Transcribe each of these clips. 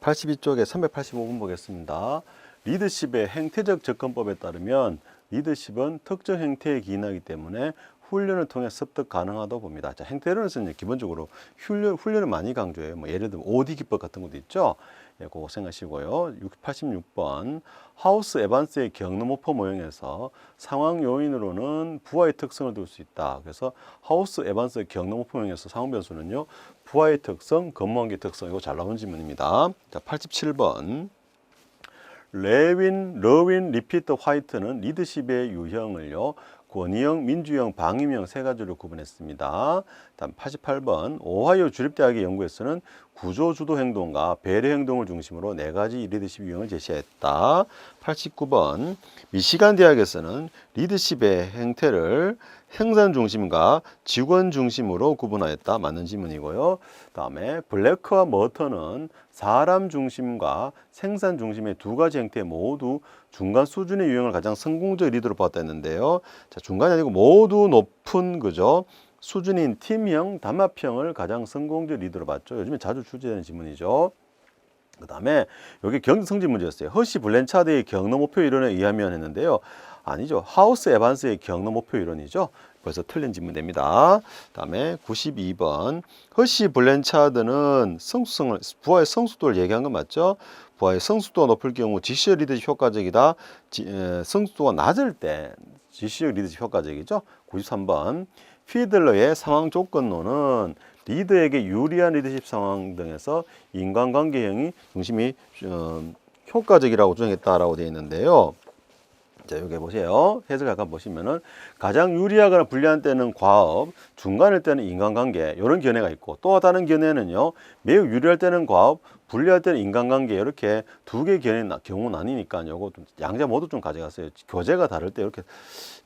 82쪽에 385번 보겠습니다. 리더십의 행태적 접근법에 따르면 리더십은 특정 행태에 기인하기 때문에 훈련을 통해 습득 가능하다고 봅니다. 자, 행태론에서는 기본적으로 훈련, 훈련을 많이 강조해요. 뭐 예를 들면 OD 기법 같은 것도 있죠. 예, 그거 생각하시고요. 86번 하우스 에반스의 경로 모포 모형에서 상황 요인으로는 부하의 특성을 둘 수 있다. 그래서 하우스 에반스의 경로 모포 모형에서 상황 변수는요. 부하의 특성, 건무한계 특성 이거 잘 나온 질문입니다. 자, 87번 레윈, 러윈, 리피트, 화이트는 리더십의 유형을요. 권위형, 민주형, 방임형 세 가지로 구분했습니다. 다음 88번 오하이오 주립대학의 연구에서는 구조 주도 행동과 배려 행동을 중심으로 네 가지 리더십 유형을 제시했다. 89번 미시간 대학에서는 리더십의 행태를 생산 중심과 직원 중심으로 구분하였다. 맞는 질문이고요. 다음에 블레크와 머터는 사람 중심과 생산 중심의 두 가지 행태 모두 중간 수준의 유형을 가장 성공적 리더로 봤다 했는데요. 자, 중간이 아니고 모두 높은 그죠? 수준인 팀형, 단합형을 가장 성공적 리더로 봤죠. 요즘에 자주 출제되는 질문이죠. 그 다음에 여기 경제 성질 문제였어요. 허시 블렌차드의 경로 목표 이론에 의하면 했는데요. 아니죠. 하우스 에반스의 경로 목표 이론이죠. 그래서 틀린 질문 됩니다. 다음에 92번 허시 블렌차드는 성수성을 부하의 성숙도를 얘기한 건 맞죠? 부하의 성숙도가 높을 경우 지시적 리더십 효과적이다. 지, 에, 성숙도가 낮을 때 지시적 리더십 효과적이죠. 93번 피들러의 상황 조건론은 리더에게 유리한 리더십 상황 등에서 인간관계형이 중심이 어, 효과적이라고 주장했다라고 되어 있는데요. 자, 여기 보세요. 해석 약간 보시면은 가장 유리하거나 불리한 때는 과업, 중간일 때는 인간관계 이런 견해가 있고 또 다른 견해는요 매우 유리할 때는 과업, 불리할 때는 인간관계 이렇게 두개 견해 나- 경우 나뉘니까 요거 좀 양자 모두 좀 가져갔어요. 교재가 다를 때 이렇게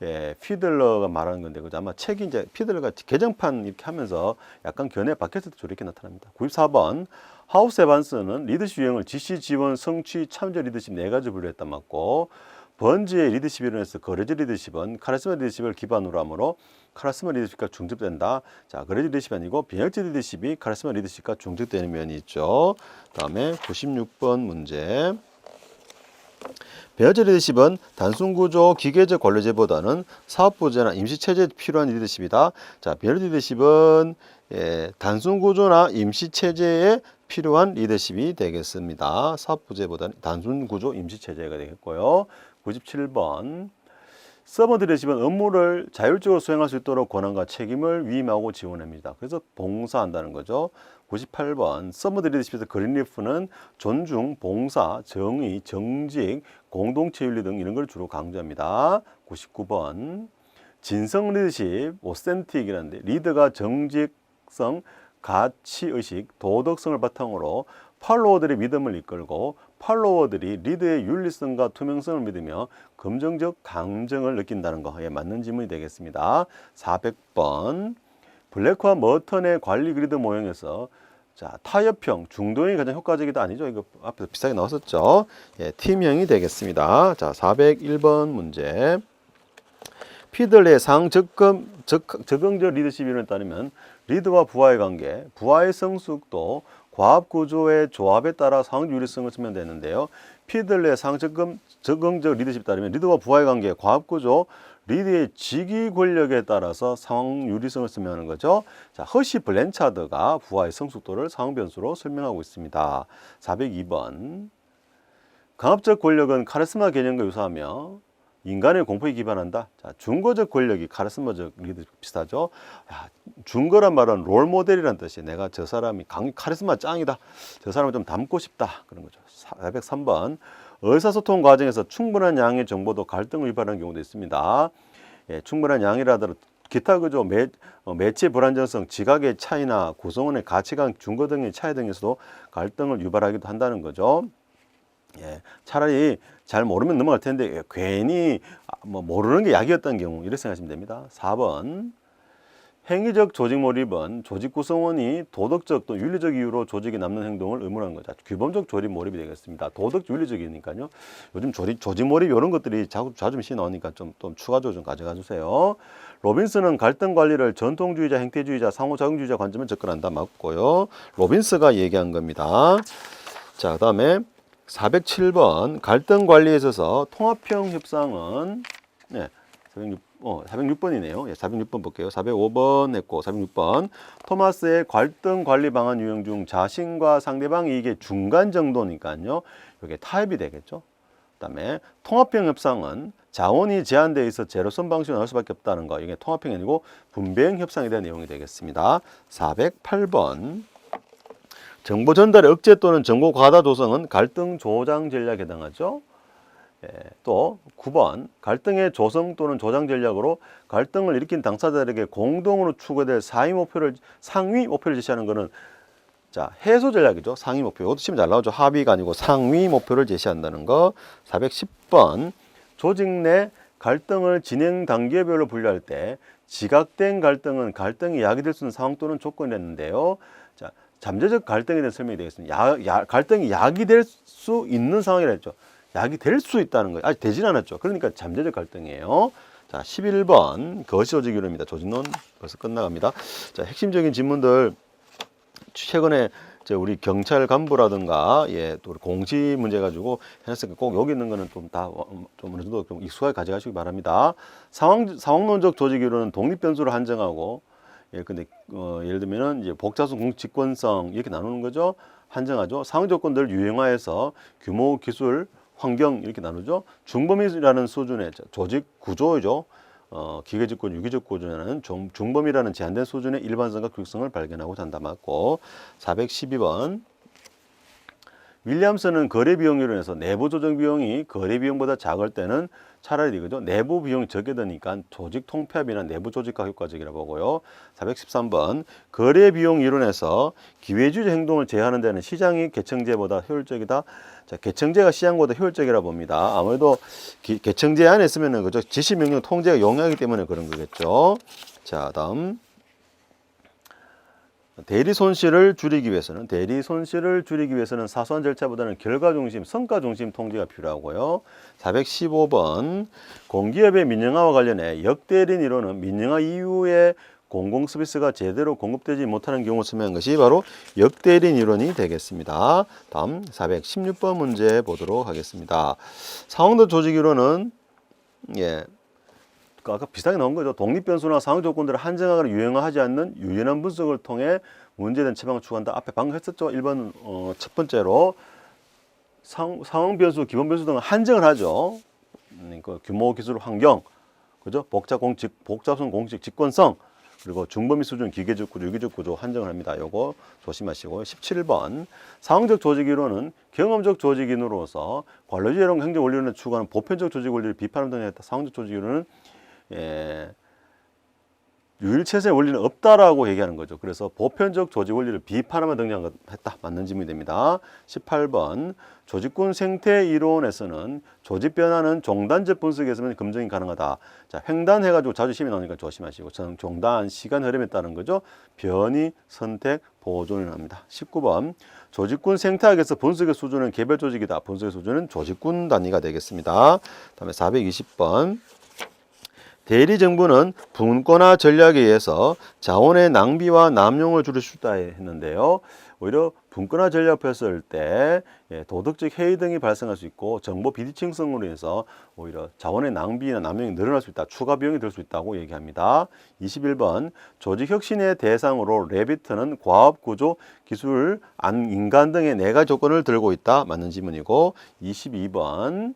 예, 피들러가 말하는 건데 그죠? 아마 책이 이제 피들러가 개정판 이렇게 하면서 약간 견해 바뀌었을 때 저렇게 나타납니다. 94번 하우스 에반스는 리더십 유형을 지시, 지원, 성취, 참여 리더십 네 가지 분류했다 맞고 번지의 리더십 이론에서 거래지 리더십은 카리스마 리더십을 기반으로 하므로 카리스마 리더십과 중첩된다. 자, 거래지 리더십이 아니고 비형지 리더십이 카리스마 리더십과 중첩되는 면이 있죠. 다음에 96번 문제. 배어제 리더십은 단순 구조 기계적 관료제보다는 사업 부제나 임시 체제에 필요한 리더십이다. 자, 배어제 리더십은 예, 단순 구조나 임시 체제에 필요한 리더십이 되겠습니다. 사업 부제보다는 단순 구조 임시 체제가 되겠고요. 97번 서버드 리더십은 업무를 자율적으로 수행할 수 있도록 권한과 책임을 위임하고 지원합니다. 그래서 봉사한다는 거죠. 98번 서버드 리더십에서 그린리프는 존중, 봉사, 정의, 정직, 공동체 윤리 등 이런 걸 주로 강조합니다. 99번 진성 리더십, 오센틱이라는데 리더가 정직성, 가치의식, 도덕성을 바탕으로 팔로워들의 믿음을 이끌고 팔로워들이 리더의 윤리성과 투명성을 믿으며 긍정적 감정을 느낀다는 거에 맞는 질문이 되겠습니다. 400번 블랙과 머턴의 관리 그리드 모형에서 자 타협형 중도형이 가장 효과적이다 아니죠? 이거 앞에서 비슷하게 나왔었죠. 예, 팀형이 되겠습니다. 자 401번 문제. 피들의 상적금 적, 적응적 리더십 이론에 따르면 리더와 부하의 관계, 부하의 성숙도, 과합 구조의 조합에 따라 상황 유리성을 쓰면 되는데요. 피들의 상적금 적응적 리더십에 따르면 리더와 부하의 관계, 과합 구조, 리더의 직위 권력에 따라서 상황 유리성을 쓰면 하는 거죠. 자, 허시 블렌차드가 부하의 성숙도를 상황 변수로 설명하고 있습니다. 402번. 강압적 권력은 카리스마 개념과 유사하며 인간의 공포에 기반한다. 자, 중거적 권력이 카리스마적 리더 비슷하죠. 야, 중거란 말은 롤 모델이란 뜻이에요. 내가 저 사람이 강 카리스마 짱이다. 저 사람을 좀 닮고 싶다. 그런 거죠. 403번. 의사소통 과정에서 충분한 양의 정보도 갈등을 유발하는 경우도 있습니다. 예, 충분한 양이라도 기타 그죠 매, 어, 매체 불안정성, 지각의 차이나 구성원의 가치관, 중거 등의 차이 등에서도 갈등을 유발하기도 한다는 거죠. 예, 차라리 잘 모르면 넘어갈 텐데 예, 괜히 아, 뭐 모르는 게 약이었던 경우 이렇게 생각하시면 됩니다. 4번 행위적 조직 몰입은 조직 구성원이 도덕적 또 윤리적 이유로 조직에 남는 행동을 의무화한 거죠. 규범적 조직 몰입이 되겠습니다. 도덕 윤리적이니까요. 요즘 조직, 조직 몰입 이런 것들이 자주 자주씩 나오니까 좀, 좀 추가적으로 좀 가져가 주세요. 로빈스는 갈등 관리를 전통주의자, 행태주의자, 상호작용주의자 관점에 접근한다 맞고요. 로빈스가 얘기한 겁니다. 자, 그다음에 407번 갈등 관리에 있어서 통합형 협상은 네. 406, 어, 406번이네요. 예, 406번 볼게요. 405번 했고 406번 토마스의 갈등 관리 방안 유형 중 자신과 상대방 이익의 중간 정도니까요. 이게 타협이 되겠죠. 그다음에 통합형 협상은 자원이 제한되어 있어 제로섬 방식으로 나올 수밖에 없다는 거. 이게 통합형이 아니고 분배형 협상에 대한 내용이 되겠습니다. 408번 정보 전달의 억제 또는 정보 과다 조성은 갈등 조장 전략에 해당하죠. 예, 또 9번 갈등의 조성 또는 조장 전략으로 갈등을 일으킨 당사자들에게 공동으로 추구될 상위 목표를 상위 목표를 제시하는 것은 자 해소 전략이죠. 상위 목표. 이것도 치면 잘 나오죠. 합의가 아니고 상위 목표를 제시한다는 거. 410번 조직 내 갈등을 진행 단계별로 분류할 때 지각된 갈등은 갈등이 야기될 수 있는 상황 또는 조건이었는데요. 자 잠재적 갈등에 대한 설명이 되겠습니다 야, 야, 갈등이 야기될 수 있는 상황이라 했죠 약이 될 수 있다는 거예요. 아직 되진 않았죠. 그러니까 잠재적 갈등이에요. 자, 11번 거시 조직 이론입니다. 조직론 벌써 끝나갑니다. 자, 핵심적인 질문들 최근에 이제 우리 경찰 간부라든가 예, 또 공시 문제 가지고 해놨으니까 꼭 여기 있는 거는 좀다좀 어느 정도 좀 익숙하게 가져가시기 바랍니다. 상황 상황론적 조직 이론은 독립 변수를 한정하고 예, 근데 어, 예를 들면은 이제 복잡성 공직권성 이렇게 나누는 거죠. 한정하죠. 상황 조건들을 유형화해서 규모, 기술, 환경 이렇게 나누죠. 중범위라는 수준의 조직 구조이죠. 어, 기계직권, 유기직권이라는 중- 중범위라는 제한된 수준의 일반성과 규격성을 발견하고 단담았고 412번 윌리엄슨은 거래 비용 이론에서 내부 조정 비용이 거래 비용보다 작을 때는 차라리 이거죠. 내부 비용이 적게 드니까 조직 통폐합이나 내부 조직화 효과적이라 보고요. 413번 거래 비용 이론에서 기회주의 행동을 제한하는 데는 시장이 개청제보다 효율적이다. 자, 개청제가 시장보다 효율적이라 봅니다. 아무래도 기, 개청제 안에 있으면은 그죠. 지시 명령 통제가 용이하기 때문에 그런 거겠죠. 자, 다음 대리 손실을 줄이기 위해서는 대리 손실을 줄이기 위해서는 사소한 절차보다는 결과 중심, 성과 중심 통제가 필요하고요. 415번 공기업의 민영화와 관련해 역대리인 이론은 민영화 이후에 공공 서비스가 제대로 공급되지 못하는 경우 설명한 것이 바로 역대리인 이론이 되겠습니다. 다음 416번 문제 보도록 하겠습니다. 상황도 조직 이론은 예, 그 아까 비슷하게 나온 거죠. 독립 변수나 상황 조건들을 한정하거나 유형화하지 않는 유연한 분석을 통해 문제된 처방을 추구한다. 앞에 방금 했었죠. 1번 어, 첫 번째로 상, 상황 변수, 기본 변수 등을 한정을 하죠. 음, 그 규모, 기술, 환경, 그죠? 복잡 공직, 복잡성 공직, 직권성, 그리고 중범위 수준, 기계적 구조, 유기적 구조 한정을 합니다. 요거 조심하시고 17번 상황적 조직 이론은 경험적 조직인으로서 관료제랑 행정 원리론을 추구하는 보편적 조직 원리를 비판하는 등에 했다. 상황적 조직 이론은 예, 유일체제 원리는 없다라고 얘기하는 거죠. 그래서 보편적 조직 원리를 비판하며 등장했다. 맞는 질문이 됩니다. 18번 조직군 생태 이론에서는 조직 변화는 종단적 분석에서는 검증이 가능하다. 자, 횡단해가지고 자주 시험에 나오니까 조심하시고 정- 종단 시간 흐름에 따른 거죠. 변이, 선택, 보존을 합니다. 19번 조직군 생태학에서 분석의 수준은 개별 조직이다. 분석의 수준은 조직군 단위가 되겠습니다. 다음에 420번 대리 정부는 분권화 전략에 의해서 자원의 낭비와 남용을 줄일 수 있다 했는데요. 오히려 분권화 전략 폈을 때 예, 도덕적 해이 등이 발생할 수 있고 정보 비대칭성으로 인해서 오히려 자원의 낭비나 남용이 늘어날 수 있다. 추가 비용이 들 수 있다고 얘기합니다. 21번 조직 혁신의 대상으로 레비트는 과업 구조, 기술, 안, 인간 등의 네 가지 조건을 들고 있다. 맞는 질문이고 22번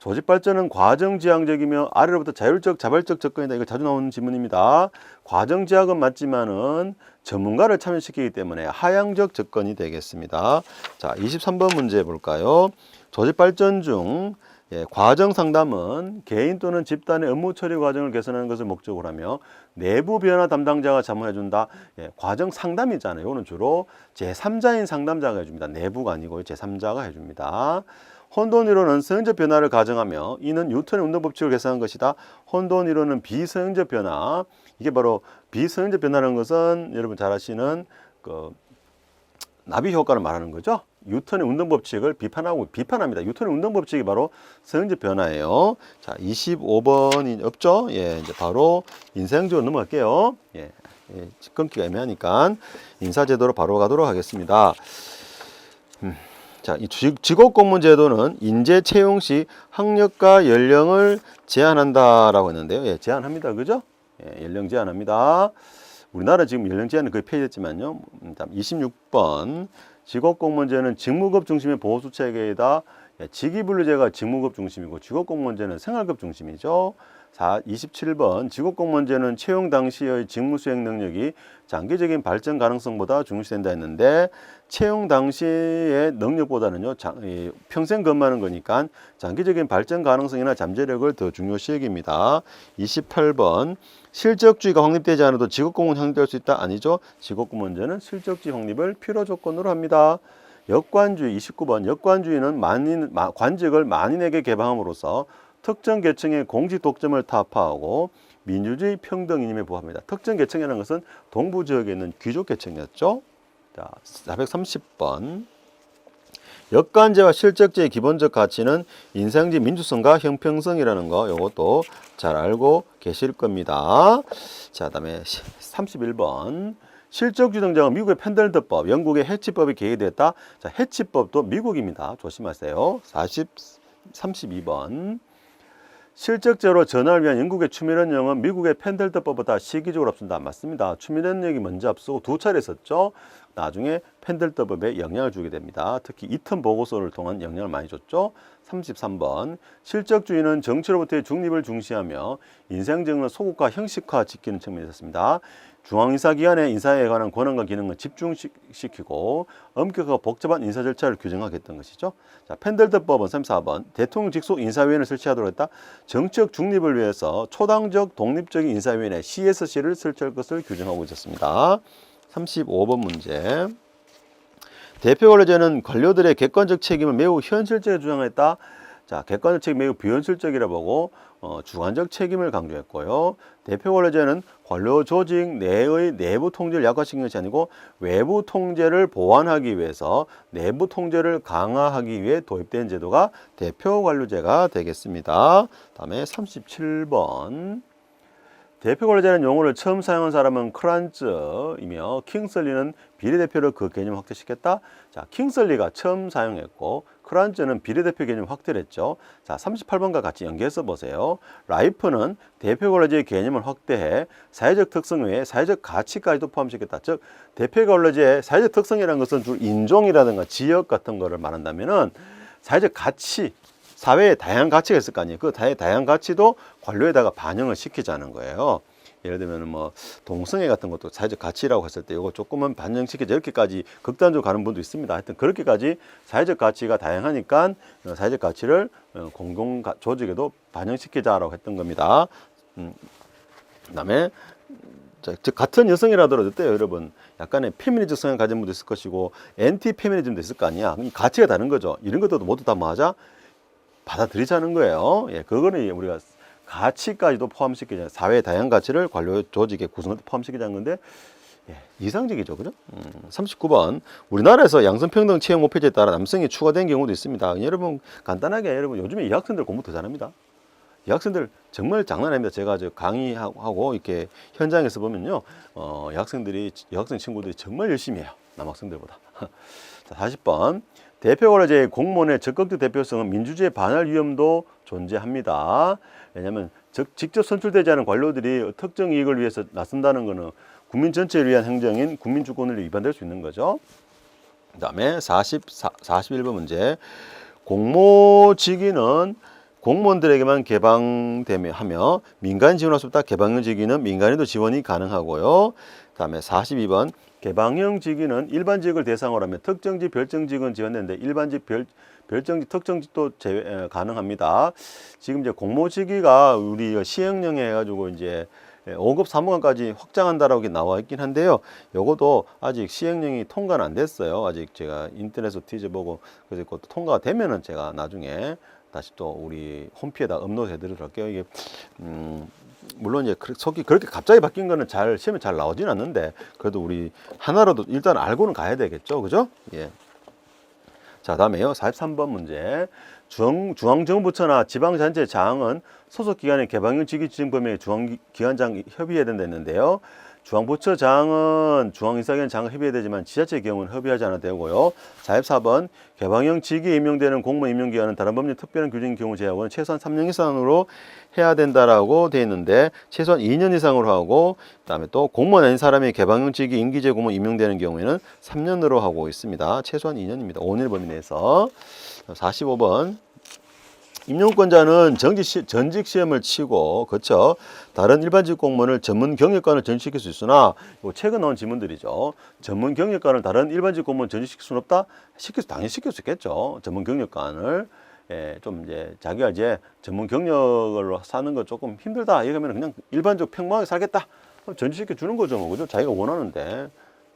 조직 발전은 과정지향적이며 아래로부터 자율적 자발적 접근이다. 이거 자주 나오는 질문입니다. 과정지향은 맞지만은 전문가를 참여시키기 때문에 하향적 접근이 되겠습니다. 자, 23번 문제 볼까요? 조직 발전 중 예, 과정 상담은 개인 또는 집단의 업무 처리 과정을 개선하는 것을 목적으로 하며 내부 변화 담당자가 자문해준다. 예, 과정 상담이잖아요. 이거는 주로 제3자인 상담자가 해줍니다. 내부가 아니고 제3자가 해줍니다. 혼돈 이론은 성적 변화를 가정하며 이는 뉴턴의 운동 법칙을 계산한 것이다. 혼돈 이론은 비성적 변화. 이게 바로 비성적 변화라는 것은 여러분 잘 아시는 그 나비 효과를 말하는 거죠. 뉴턴의 운동 법칙을 비판하고 비판합니다. 뉴턴의 운동 법칙이 바로 성적 변화예요. 자, 25번이 없죠? 예, 이제 바로 인사형적으로 넘어갈게요. 예. 예, 끊기가 애매하니까 인사제도로 바로 가도록 하겠습니다. 음, 자, 이 직- 직업공무제도는 인재 채용 시 학력과 연령을 제한한다라고 했는데요. 예, 제한합니다. 그죠? 예, 연령 제한합니다. 우리나라 지금 연령 제한은 거의 폐지됐지만요. 음, 다음 26번 직업공무제는 직무급 중심의 보호수 체계이다. 예, 직위분류제가 직무급 중심이고 직업공무제는 생활급 중심이죠. 4, 27번 직업공무원제는 채용 당시의 직무 수행 능력이 장기적인 발전 가능성보다 중시된다 했는데 채용 당시의 능력보다는요 평생 근무하는 거니까 장기적인 발전 가능성이나 잠재력을 더 중요시 여깁니다. 28번 실적주의가 확립되지 않아도 직업공무원 확립될 수 있다 아니죠? 직업공무원제는 실적주의 확립을 필요 조건으로 합니다. 역관주의 29번 역관주의는 만인 마- 관직을 만인에게 개방함으로써 특정 계층의 공직 독점을 타파하고 민주주의 평등 이념에 부합니다. 특정 계층이라는 것은 동부 지역에 있는 귀족 계층이었죠. 자, 430번. 역관제와 실적제의 기본적 가치는 인상지 민주성과 형평성이라는 거 요것도 잘 알고 계실 겁니다. 자, 그다음에 31번. 실적주의 등장은 미국의 펜들더법, 영국의 해치법이 계획됐다. 자, 해치법도 미국입니다. 조심하세요. 40, 32번. 실적제로 전환을 위한 영국의 추미련령은 미국의 펜들더법보다 시기적으로 앞선다. 맞습니다. 추미련령이 먼저 앞서고 두 차례 있었죠. 나중에 펜들더법에 영향을 주게 됩니다. 특히 이턴 보고서를 통한 영향을 많이 줬죠. 33번 실적주의는 정치로부터의 중립을 중시하며 인생정은 소극과 형식화 지키는 측면이 있었습니다. 중앙인사기관의 인사에 관한 권한과 기능을 집중시키고 엄격하고 복잡한 인사 절차를 규정하겠던 것이죠. 자, 펜델더법은 34번 대통령 직속 인사위원회를 설치하도록 했다. 정치적 중립을 위해서 초당적 독립적인 인사위원회 CSC를 설치할 것을 규정하고 있었습니다. 35번 문제. 대표 관료제는 관료들의 객관적 책임을 매우 현실적으로 주장했다. 자, 객관적 책임 매우 비현실적이라 보고 어, 주관적 책임을 강조했고요. 대표 관료제는 관료 조직 내의 내부 통제를 약화시킨 것이 아니고 외부 통제를 보완하기 위해서 내부 통제를 강화하기 위해 도입된 제도가 대표 관료제가 되겠습니다. 다음에 37번. 대표 관리자는 용어를 처음 사용한 사람은 크란츠이며 킹설리는 비례대표를 그 개념 확대시켰다. 자, 킹설리가 처음 사용했고 크란츠는 비례대표 개념 확대를 했죠. 자, 38번과 같이 연계해서 보세요. 라이프는 대표 관리자의 개념을 확대해 사회적 특성 외에 사회적 가치까지도 포함시켰다. 즉, 대표 관리자의 사회적 특성이라는 것은 주로 인종이라든가 지역 같은 거를 말한다면은 사회적 가치 사회에 다양한 가치가 있을 거 아니에요. 그 다양한 가치도 관료에다가 반영을 시키자는 거예요. 예를 들면 뭐 동성애 같은 것도 사회적 가치라고 했을 때 이거 조금은 반영시키자 이렇게까지 극단적으로 가는 분도 있습니다. 하여튼 그렇게까지 사회적 가치가 다양하니까 어, 사회적 가치를 어, 가- 조직에도 반영시키자라고 했던 겁니다. 음, 그다음에 자, 즉 같은 여성이라더라도 어때요, 여러분? 약간의 페미니즘 성향 가진 분도 있을 것이고 엔티 페미니즘도 있을 거 아니야. 이 가치가 다른 거죠. 이런 것들도 모두 다 뭐하자? 받아들이자는 거예요. 예, 그거는 우리가 가치까지도 포함시키자. 사회의 다양한 가치를 관료 조직의 구성을 포함시키자는 건데 예, 이상적이죠, 그죠? 음, 39번 우리나라에서 양성평등 채용 목표제에 따라 남성이 추가된 경우도 있습니다. 여러분 간단하게 여러분 요즘에 이 학생들 공부 더 잘합니다. 이 학생들 정말 장난 아닙니다. 제가 저 강의하고 이렇게 현장에서 보면요, 어, 이 학생들이 이 학생 친구들이 정말 열심히 해요. 남학생들보다. 자, 40번 대표 관료제의 공무원의 적극적 대표성은 민주주의 반할 위험도 존재합니다. 왜냐하면 적- 직접 선출되지 않은 관료들이 특정 이익을 위해서 나선다는 것은 국민 전체를 위한 행정인 국민 주권을 위반될 수 있는 거죠. 그 다음에 44, 41번 문제 공모직위는 공무원들에게만 개방되며 하며 민간 지원할 수 없다. 개방형 직위는 민간에도 지원이 가능하고요. 그 다음에 42번 개방형 직위는 일반직을 대상으로 하면 특정직, 별정직은 지원되는데 일반직, 별 별정직, 특정직도 제외 에, 가능합니다. 지금 이제 공모직위가 우리 시행령에 해가지고 이제 5급 사무관까지 확장한다라고 나와 있긴 한데요. 요것도 아직 시행령이 통과는 안 됐어요. 아직 제가 인터넷으로 뒤져보고 그래서 그것도 통과가 되면은 제가 나중에 다시 또 우리 홈피에다 업로드 해 드리도록 할게요. 이게 음, 물론 이제 그- 속이 그렇게 갑자기 바뀐 거는 잘 시험에 잘 나오진 않는데 그래도 우리 하나라도 일단 알고는 가야 되겠죠, 그죠? 예. 자, 다음에요. 43번 문제. 중, 중앙정부처나 지방자치단체 장은 소속 기관의 개방형 직위 지정 범위에 중앙기관장 협의해야 된다 했는데요. 중앙부처장은 중앙인사기관 장을 협의해야 되지만 지자체의 경우는 협의하지 않아도 되고요. 44번 개방형 직위에 임용되는 공무원 임용기간은 다른 법률 특별한 규정인 경우 제하고는 최소한 3년 이상으로 해야 된다라고 돼 있는데 최소한 2년 이상으로 하고 그다음에 또 공무원 아닌 사람이 개방형 직위 임기제 공무원 임용되는 경우에는 3년으로 하고 있습니다. 최소한 2년입니다. 5년 범위 내에서 45번 임용권자는 정직 시, 전직 시험을 치고 그렇죠. 다른 일반직 공무원을 전문 경력관을 전직시킬 수 있으나 이거 최근 나온 지문들이죠. 전문 경력관을 다른 일반직 공무원 전직시킬 수는 없다. 시킬 수 당연히 시킬 수 있겠죠. 전문 경력관을 예, 좀 이제 자기가 이제 전문 경력으로 사는 거 조금 힘들다. 이러면 그냥 일반적 평범하게 살겠다. 그럼 전직시켜 주는 거죠, 뭐 그죠? 자기가 원하는데.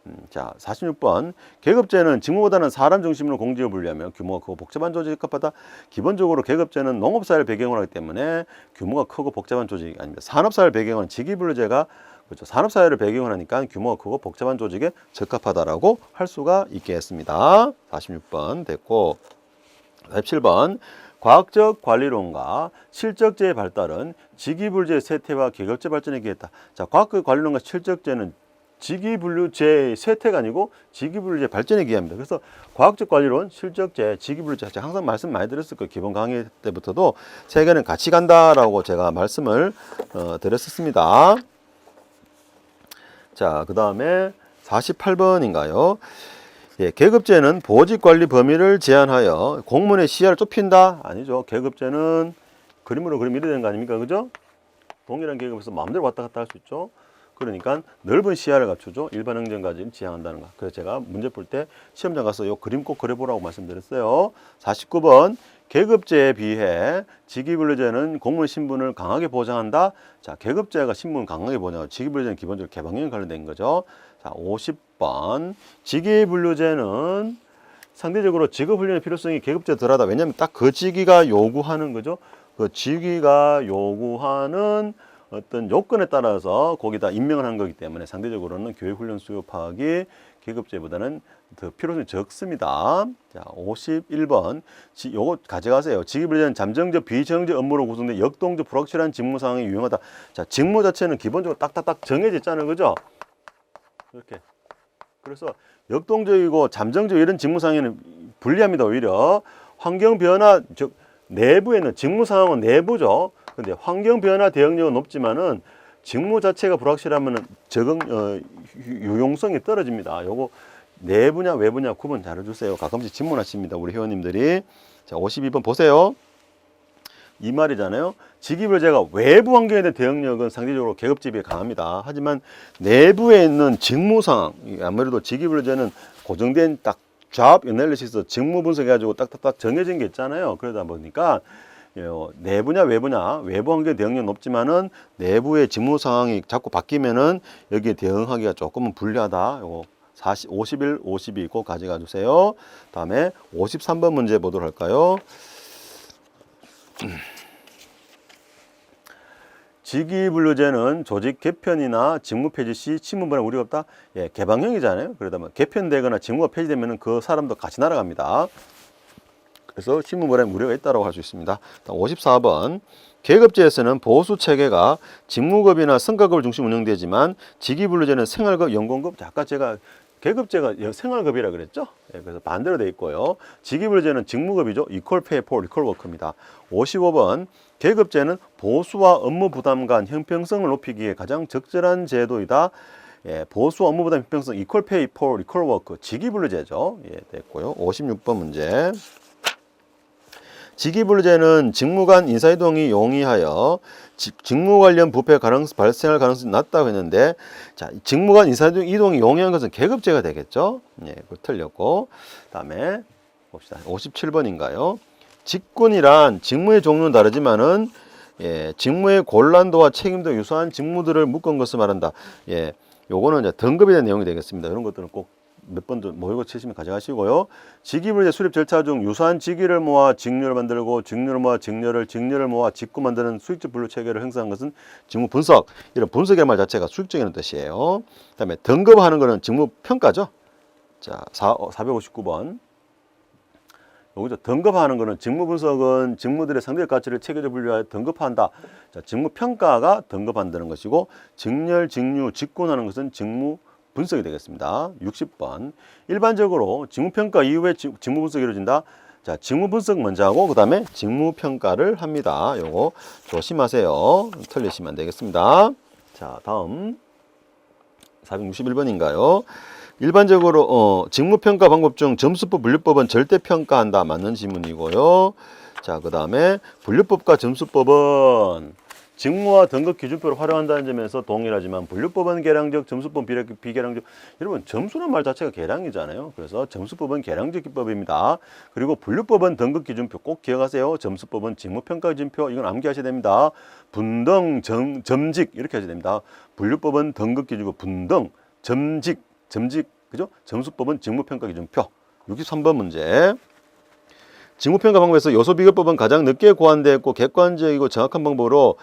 음, 자, 46번. 계급제는 직무보다는 사람 중심으로 공직을 분류하며 규모가 크고 복잡한 조직에 적합하다. 기본적으로 계급제는 농업사회를 배경으로 하기 때문에 규모가 크고 복잡한 조직이 아닙니다. 산업사회를 배경으로 직위분류제가 그렇죠. 산업사회를 배경으로 하니까 규모가 크고 복잡한 조직에 적합하다라고 할 수가 있겠습니다. 46번 됐고 47번. 과학적 관리론과 실적제의 발달은 직위분류제 쇠퇴와 계급제 발전에 기했다. 자, 과학적 관리론과 실적제는 직위분류제의 쇠퇴가 아니고 직위분류제 발전에 기합니다. 그래서 과학적 관리론, 실적제, 직위분류제 제가 항상 말씀 많이 드렸을 거예요. 기본 강의 때부터도 세 개는 같이 간다라고 제가 말씀을 어, 드렸었습니다. 자, 그 다음에 48번인가요? 예, 계급제는 보직 관리 범위를 제한하여 공무원의 시야를 좁힌다? 아니죠. 계급제는 그림으로 그림 이래야 되는 거 아닙니까? 그죠? 동일한 계급에서 마음대로 왔다 갔다 할 수 있죠. 그러니까 넓은 시야를 갖추죠. 일반 행정까지 지향한다는 거. 그래서 제가 문제 풀 때 시험장 가서 요 그림 꼭 그려보라고 말씀드렸어요. 49번 계급제에 비해 직위분류제는 공무원 신분을 강하게 보장한다. 자, 계급제가 신분을 강하게 보장하고 직위분류제는 기본적으로 개방형에 관련된 거죠. 자, 50번 직위분류제는 상대적으로 직업훈련의 필요성이 계급제 덜하다. 왜냐하면 딱 그 직위가 요구하는 거죠. 그 직위가 요구하는 어떤 요건에 따라서 거기다 임명을 한 거기 때문에 상대적으로는 교육훈련 수요 파악이 계급제보다는 더 필요성이 적습니다. 자, 51번. 지, 요거 가져가세요. 직위분류제는 잠정적, 비정적 업무로 구성된 역동적 불확실한 직무 상황이 유용하다. 자, 직무 자체는 기본적으로 딱딱딱 정해져 있잖아요. 그죠? 이렇게. 그래서 역동적이고 잠정적 이런 직무 상황에는 불리합니다. 오히려 환경 변화 즉 내부에는 직무 상황은 내부죠. 근데 환경 변화 대응력은 높지만은 직무 자체가 불확실하면은 적응 어, 유- 유용성이 떨어집니다. 요거 내부냐 외부냐 구분 잘 해주세요. 가끔씩 질문하십니다. 우리 회원님들이 자 52번 보세요. 이 말이잖아요. 직위불제가 외부 환경에 대한 대응력은 상대적으로 계급제에 비해 강합니다. 하지만 내부에 있는 직무 상황, 이 아무래도 직위불제는 고정된 딱 job analysis, 직무 분석해가지고 딱딱딱 정해진 게 있잖아요. 그러다 보니까 요 내부냐 외부냐 외부 환경에 대응력 높지만은 내부의 직무 상황이 자꾸 바뀌면은 여기에 대응하기가 조금은 불리하다. 요거 40, 51, 52 꼭 가져가 주세요. 다음에 53번 문제 보도록 할까요? 직위분류제는 조직 개편이나 직무 폐지 시 친문분에 우리가 없다. 예, 개방형이잖아요. 그러다 보면 개편되거나 직무가 폐지되면은 그 사람도 같이 날아갑니다. 그래서 신문벌에 무료가 있다고 할 수 있습니다. 54번 계급제에서는 보수 체계가 직무급이나 성과급을 중심 운영되지만 직위분류제는 생활급, 연공급. 자, 아까 제가 계급제가 여- 생활급이라 그랬죠? 예, 그래서 반대로 돼 있고요. 직위분류제는 직무급이죠. equal pay for equal work입니다. 55번 계급제는 보수와 업무 부담 간 형평성을 높이기에 가장 적절한 제도이다. 예, 보수 업무 부담 형평성 equal pay for equal work 직위분류제죠. 예, 됐고요. 56번 문제. 직위분류제는 직무 간 인사이동이 용이하여 직- 직무 관련 부패 가능성 발생할 가능성이 낮다고 했는데 자 직무 간 인사이동 이동이 용이한 것은 계급제가 되겠죠. 예, 그 틀렸고 그다음에 봅시다. 57번인가요? 직군이란 직무의 종류는 다르지만은 예, 직무의 곤란도와 책임도 유사한 직무들을 묶은 것을 말한다. 예, 요거는 이제 등급에 대한 내용이 되겠습니다. 이런 것들은 꼭 몇 번도 모의고 치시면 가져가시고요. 직위분제 수립 절차 중 유사한 직위를 모아 직류를 만들고 직류를 모아 직렬을 직렬을 모아 직구 만드는 수익적 분류 체계를 형성한 것은 직무 분석. 이런 분석이라는 말 자체가 수익적이라는 뜻이에요. 그다음에 등급하는 거는 직무 평가죠. 자, 4, 459번. 여기서 등급하는 거는 직무 분석은 직무들의 상대적 가치를 체계적으로 분류하여 등급한다. 자, 직무 평가가 등급한다는 것이고 직렬, 직류, 직군하는 것은 직무 분석이 되겠습니다. 60번. 일반적으로 직무 평가 이후에 직- 직무 분석이 이루어진다. 자, 직무 분석 먼저 하고 그다음에 직무 평가를 합니다. 요거 조심하세요. 틀리시면 안 되겠습니다. 자, 다음 461번인가요? 일반적으로 어, 직무 평가 방법 중 점수법 분류법은 절대 평가한다 맞는 지문이고요. 자, 그다음에 분류법과 점수법은 직무와 등급 기준표를 활용한다는 점에서 동일하지만 분류법은 계량적, 점수법 비례- 비계량적. 여러분 점수란 말 자체가 계량이잖아요. 그래서 점수법은 계량적 기법입니다. 그리고 분류법은 등급 기준표 꼭 기억하세요. 점수법은 직무평가 기준표 이건 암기하셔야 됩니다. 분등, 점, 점직 이렇게 하셔야 됩니다. 분류법은 등급 기준표 분등, 점직, 점직 그죠? 점수법은 직무평가 기준표. 63번 문제. 직무평가 방법에서 요소 비교법은 가장 늦게 고안되었고 객관적이고 정확한 방법으로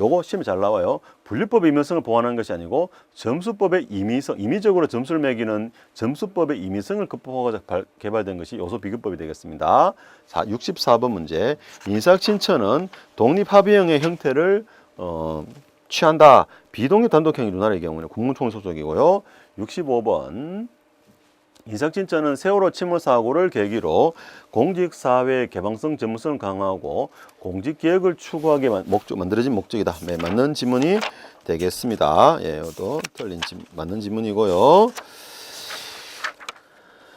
요거 시험에 잘 나와요. 분류법의 임의성을 보완하는 것이 아니고 점수법의 임의성, 임의적으로 점수를 매기는 점수법의 임의성을 극복하고자 발- 개발된 것이 요소 비교법이 되겠습니다. 자, 64번 문제. 인사신천은 독립합의형의 형태를 어, 취한다. 비독립 단독형이 누나의 경우는 국무총리 소속이고요. 65번. 인사진짜는 세월호 침몰 사고를 계기로 공직사회의 개방성 전문성을 강화하고 공직개혁을 추구하게 만, 목적, 만들어진 목적이다. 네, 맞는 지문이 되겠습니다. 예, 이것도 틀린 지, 맞는 지문이고요.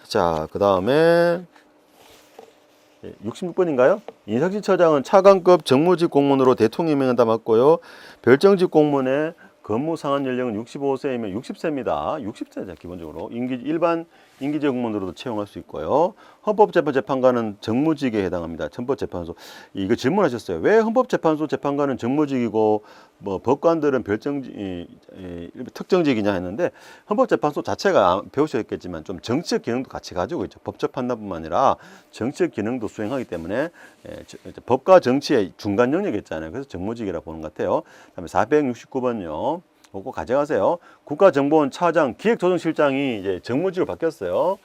자, 그 다음에 66번인가요? 인사지처장은 차관급 정무직 공무원으로 대통령이 명한다 맞고요. 별정직 공무원의 근무 상한 연령은 65세이면 60세입니다. 60세죠 기본적으로 임기 일반 공무원으로도 채용할 수 있고요. 헌법재판 재판관은 정무직에 해당합니다. 헌법재판소 이거 질문하셨어요. 왜 헌법재판소 재판관은 정무직이고 뭐 법관들은 별정직 이, 이, 특정직이냐 했는데 헌법재판소 자체가 배우셨겠지만 좀 정치적 기능도 같이 가지고 있죠. 법적 판단뿐만 아니라 정치적 기능도 수행하기 때문에 예, 저- 저 법과 정치의 중간 영역이 있잖아요. 그래서 정무직이라 보는 것 같아요. 그다음에 469번요. 그거 가져가세요. 국가정보원 차장 기획조정실장이 이제 정무직으로 바뀌었어요.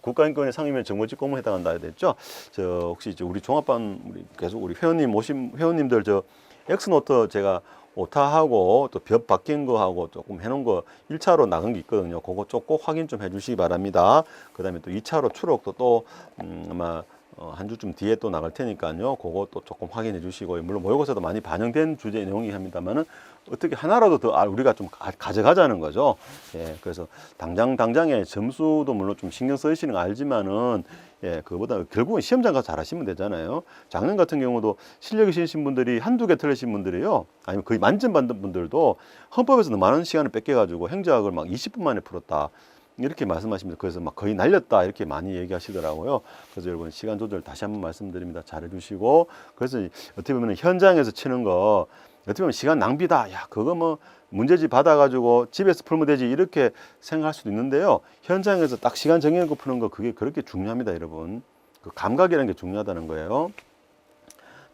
국가인권의 상임위원 정무직 공무원 해당한다 했죠. 저 혹시 저 우리 종합반 우리 계속 우리 회원님 오신 회원님들 저 엑스노트 제가 오타하고 또 벽 바뀐 거하고 조금 해놓은 거 1차로 나간 게 있거든요. 그거 좀꼭 확인 좀 해주시기 바랍니다. 그 다음에 또 2차로 추록도 또, 음, 아마 어, 한 주쯤 뒤에 또 나갈 테니까요. 그것도 조금 확인해 주시고, 물론 모의고사도 많이 반영된 주제 내용이 합니다만은 어떻게 하나라도 더 아, 우리가 좀 가, 가져가자는 거죠. 예, 그래서 당장, 당장에 점수도 물론 좀 신경 쓰시는 거 알지만은 예, 그거보다 결국은 시험장 가서 잘하시면 되잖아요. 작년 같은 경우도 실력이 있으신 분들이 한두 개 틀리신 분들이요. 아니면 거의 만점 받는 분들도 헌법에서 너무 많은 시간을 뺏겨가지고 행정학을 막 20분 만에 풀었다. 이렇게 말씀하십니다. 그래서 막 거의 날렸다 이렇게 많이 얘기하시더라고요. 그래서 여러분 시간 조절 다시 한번 말씀드립니다. 잘해주시고 그래서 어떻게 보면 현장에서 치는 거 어떻게 보면 시간 낭비다. 야 그거 뭐 문제집 받아가지고 집에서 풀면 되지 이렇게 생각할 수도 있는데요. 현장에서 딱 시간 정해놓고 푸는 거 그게 그렇게 중요합니다, 여러분. 그 감각이라는 게 중요하다는 거예요.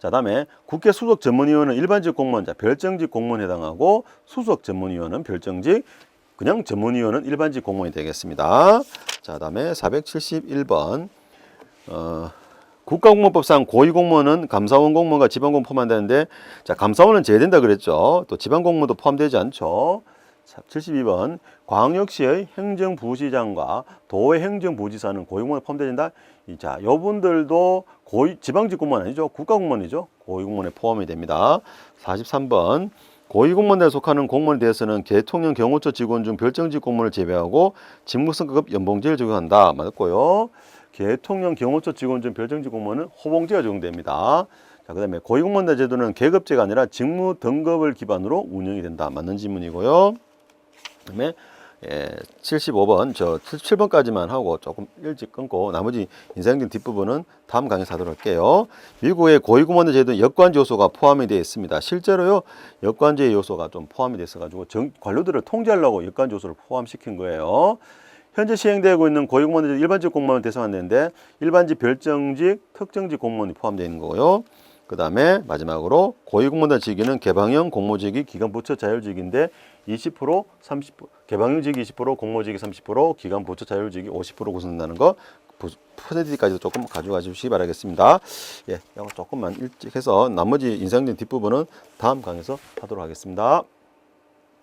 자, 다음에 국회 수석 전문위원은 일반직 공무원, 자, 별정직 공무원 해당하고 수석 전문위원은 별정직, 그냥 전문위원은 일반직 공무원이 되겠습니다. 자, 다음에 471번. 어, 국가공무원법상 고위공무원은 감사원 공무원과 지방공무원 포함한다는데, 자, 감사원은 제외된다 그랬죠. 또 지방공무원도 포함되지 않죠. 자, 72번. 광역시의 행정부시장과 도의 행정부지사는 고위공무원에 포함된다. 이, 자, 요분들도 고위, 지방직 공무원 아니죠. 국가공무원이죠. 고위공무원에 포함이 됩니다. 43번. 고위공무원에 속하는 공무원에 대해서는 대통령 경호처 직원 중 별정직 공무원을 제외하고 직무성급 연봉제를 적용한다. 맞고요. 대통령 경호처 직원 중 별정직 공무원은 호봉제가 적용됩니다. 자, 그 다음에 고위공무원 제도는 계급제가 아니라 직무 등급을 기반으로 운영이 된다. 맞는 질문이고요. 그 다음에 예, 75번 저 77번까지만 하고 조금 일찍 끊고 나머지 인사행정 뒷부분은 다음 강의에서 하도록 할게요. 미국의 고위공무원 제도는 역관제 요소가 포함이 되어 있습니다. 실제로요 역관제 요소가 좀 포함이 돼서 가지고 정, 관료들을 통제하려고 역관제 요소를 포함시킨 거예요. 현재 시행되고 있는 고위공무원 제도 일반직 공무원 대상화되는데 일반직 별정직 특정직 공무원이 포함되어 있는 거고요. 그 다음에 마지막으로 고위공무원단 직위는 개방형 공모직위 기관 부처 자율직인데 20% 30% 개방형 직위 20% 공모직위 30% 기관 부처 자율직위 50% 구성된다는 거 부- 퍼센티지까지도 조금 가져가 주시기 바라겠습니다. 예, 이거 조금만 일찍 해서 나머지 인상적인 뒷부분은 다음 강에서 하도록 하겠습니다.